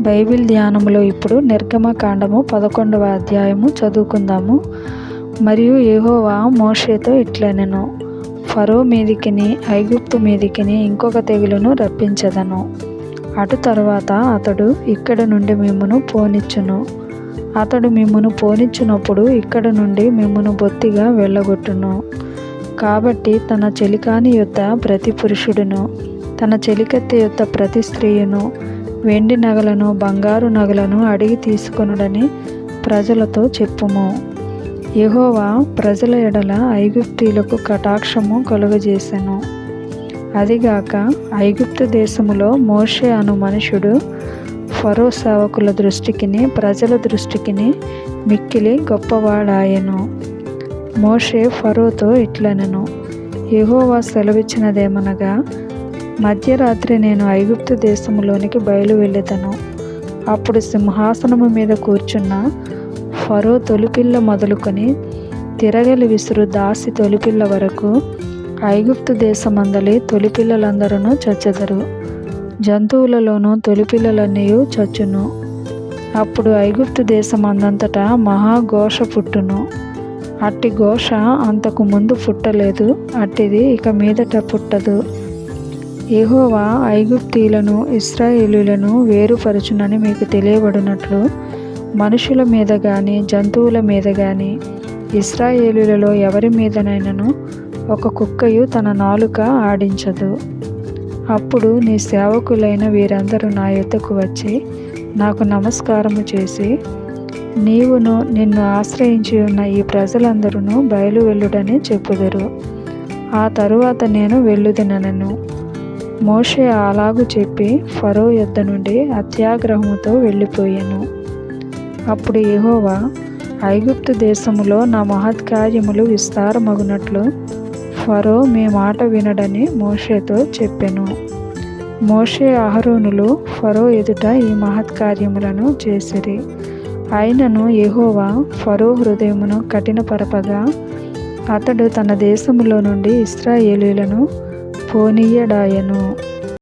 Bible ధ్యానంలో ఇప్పుడు నిర్గమకాండము పదకొండవ అధ్యాయము చదువుకుందాము. మరియు ఏహోవా మోషేతో ఇట్లనెను ఫరో మీదికిని ఐగుప్తు మీదికిని ఇంకొక తెగులును రప్పించదను. అటు తర్వాత అతడు ఇక్కడ నుండి మిమ్మును పోనిచ్చును. అతడు మిమ్మును పోనిచ్చినప్పుడు ఇక్కడ నుండి మిమ్మును బొత్తిగా వెళ్ళగొట్టును. కాబట్టి తన చెలికాని యొద్ద ప్రతి పురుషుడును తన చెలికత్తె యొక్క ప్రతి స్త్రీయును వెండి నగలను బంగారు నగలను అడిగి తీసుకొనుడని ప్రజలతో చెప్పుము. యహోవా ప్రజల ఎడల ఐగుప్తీలకు కటాక్షము కలుగజేసెను. అదిగాక ఐగుప్తు దేశములో మోషే అను మనుషుడు ఫరో సేవకుల దృష్టికిని ప్రజల దృష్టికిని మిక్కిలి గొప్పవాడాయెను. మోషే ఫరోతో ఇట్లనెను. యహోవా సెలవిచ్చినదేమనగా మధ్యరాత్రి నేను ఐగుప్తు దేశములోనికి బయలు వెళ్ళెదను అప్పుడు సింహాసనము మీద కూర్చున్న ఫరో తొలిపిల్ల మొదలుకొని తిరగలి విసురు దాసి తొలిపిల్ల వరకు ఐగుప్తు దేశమందలి తొలిపిల్లలందరూ చచ్చెదరు. జంతువులలోనూ తొలిపిల్లలన్నీ చచ్చును. అప్పుడు ఐగుప్తు దేశమందంతటా మహాఘోష పుట్టును. అట్టి ఘోష అంతకు ముందు పుట్టలేదు అట్టిది ఇక మీదట పుట్టదు. యెహోవా ఐగుప్తీయులను ఇస్రాయేలులను వేరుపరచునని మీకు తెలియబడినట్లు మనుషుల మీద కానీ జంతువుల మీద కానీ ఇస్రాయేలులలో ఎవరి మీదనైనను ఒక కుక్కయు తన నాలుక ఆడించదు. అప్పుడు నీ సేవకులైన వీరందరూ నా యొద్దకు వచ్చి నాకు నమస్కారము చేసి నీవును నిన్ను ఆశ్రయించి ఉన్న ఈ ప్రజలందరూ బయలు వెళ్ళుడని చెప్పుదురు. ఆ తరువాత నేను వెళ్ళుదినను మోషే అలాగు చెప్పి ఫరో యొద్ద నుండి అత్యాగ్రహముతో వెళ్ళిపోయాను. అప్పుడు యెహోవా ఐగుప్తు దేశములో నా మహత్కార్యములు విస్తారమగునట్లు ఫరో మీ మాట వినడని మోషేతో చెప్పెను. మోషే అహరోనులు ఫరో ఎదుట ఈ మహత్కార్యములను చేసిరి. అయినను ఎహోవా ఫరో హృదయమును కఠినపరపగా అతడు తన దేశములో నుండి ఇస్రాయేలీలను పోనీయడాయను.